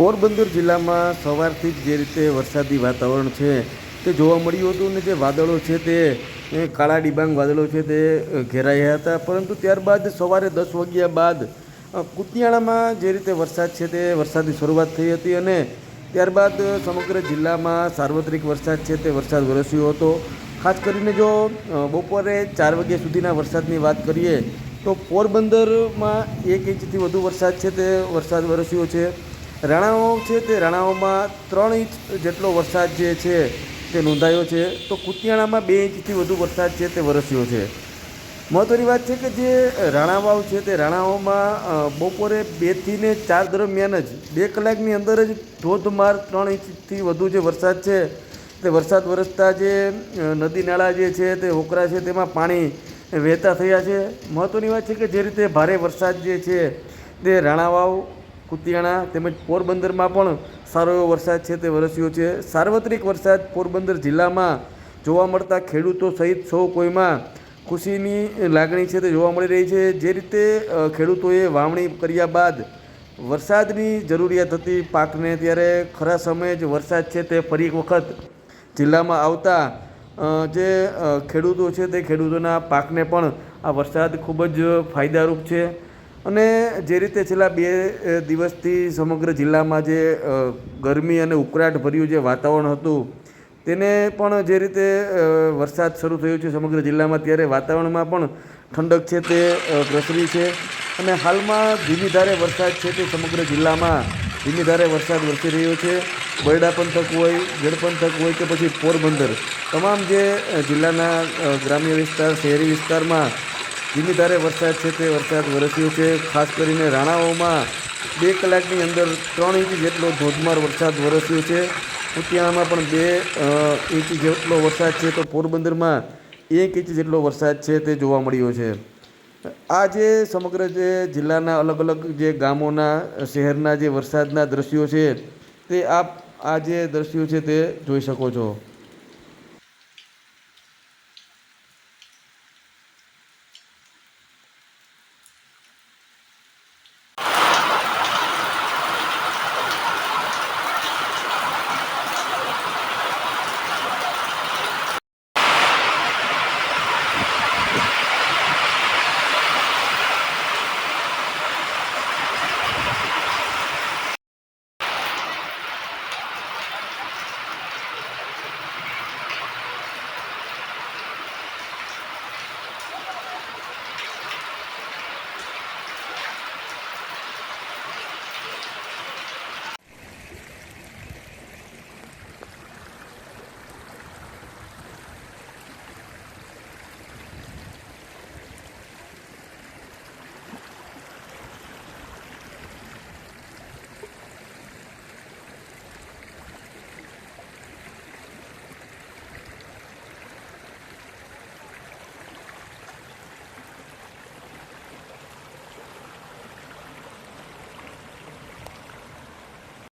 પોરબંદર જિલ્લામાં સવારથી જ જે રીતે વરસાદી વાતાવરણ છે, તે જોવા મળ્યું હતું ને જે વાદળો છે તે કાળા ડિબાંગ વાદળો છે તે ઘેરાયા હતા. પરંતુ ત્યારબાદ સવારે દસ વાગ્યા બાદ કુતિયાળામાં જે રીતે વરસાદ છે તે, વરસાદની શરૂઆત થઈ હતી અને ત્યારબાદ સમગ્ર જિલ્લામાં સાર્વત્રિક વરસાદ છે તે વરસાદ વરસ્યો હતો. ખાસ કરીને જો બપોરે ચાર વાગ્યા સુધીના વરસાદની વાત કરીએ, તો પોરબંદરમાં એક ઇંચથી વધુ વરસાદ છે તે વરસાદ વરસ્યો છે. રાણાઓ છે તે રાણાઓમાં ત્રણ ઇંચ જેટલો વરસાદ જે છે તે નોંધાયો છે. તો કુતિયાણામાં બે ઇંચથી વધુ વરસાદ છે તે વરસ્યો છે. મહત્ત્વની વાત છે કે જે રાણાવાવ છે તે રાણાઓમાં બપોરે બેથી ને ચાર દરમિયાન જ બે કલાકની અંદર જ ધોધમાર ત્રણ ઇંચથી વધુ જે વરસાદ છે તે વરસાદ વરસતા જે નદી નાળા જે છે તે હોકરા છે તેમાં પાણી વહેતા થયા છે. મહત્ત્વની વાત છે કે જે રીતે ભારે વરસાદ જે છે તે રાણાવાવ કુતિયાણા તેમજ પોરબંદરમાં પણ સારો એવો વરસાદ છે તે વરસ્યો છે. સાર્વત્રિક વરસાદ પોરબંદર જિલ્લામાં જોવા મળતા ખેડૂતો સહિત સૌ કોઈમાં ખુશીની લાગણી છે તે જોવા મળી રહી છે. જે રીતે ખેડૂતોએ વાવણી કર્યા બાદ વરસાદની જરૂરિયાત હતી પાકને, ત્યારે ખરા સમયે જ વરસાદ છે તે ફરી એક વખત જિલ્લામાં આવતા જે ખેડૂતો છે તે ખેડૂતોના પાકને પણ આ વરસાદ ખૂબ જ ફાયદારૂપ છે. અને જે રીતે છેલ્લા બે દિવસથી સમગ્ર જિલ્લામાં જે ગરમી અને ઉકળાટ ભર્યું જે વાતાવરણ હતું, તેને પણ જે રીતે વરસાદ શરૂ થયો છે સમગ્ર જિલ્લામાં, ત્યારે વાતાવરણમાં પણ ઠંડક છે તે પ્રસરી છે. અને હાલમાં ધીમી ધારે વરસાદ છે તે સમગ્ર જિલ્લામાં ધીમી ધારે વરસાદ વરસી રહ્યો છે. બરડા પંથક હોય, ગઢ પંથક હોય કે પછી પોરબંદર. તમામ જે જિલ્લાના ગ્રામ્ય વિસ્તાર, શહેરી વિસ્તારમાં ધીમી ધારે વરસાદ છે તે વરસાદ વરસ્યો છે. ખાસ કરીને રાણાઓમાં બે કલાકની અંદર ત્રણ ઇંચ જેટલો ધોધમાર વરસાદ વરસ્યો છે. કુતિયાણામાં પણ બે ઇંચ જેટલો વરસાદ છે તો પોરબંદરમાં એક ઇંચ જેટલો વરસાદ છે તે જોવા મળ્યો છે. આ જે સમગ્ર જે જિલ્લાના અલગ અલગ જે ગામોના, શહેરના જે વરસાદના દ્રશ્યો છે તે આપ આ જે દ્રશ્યો છે તે જોઈ શકો છો.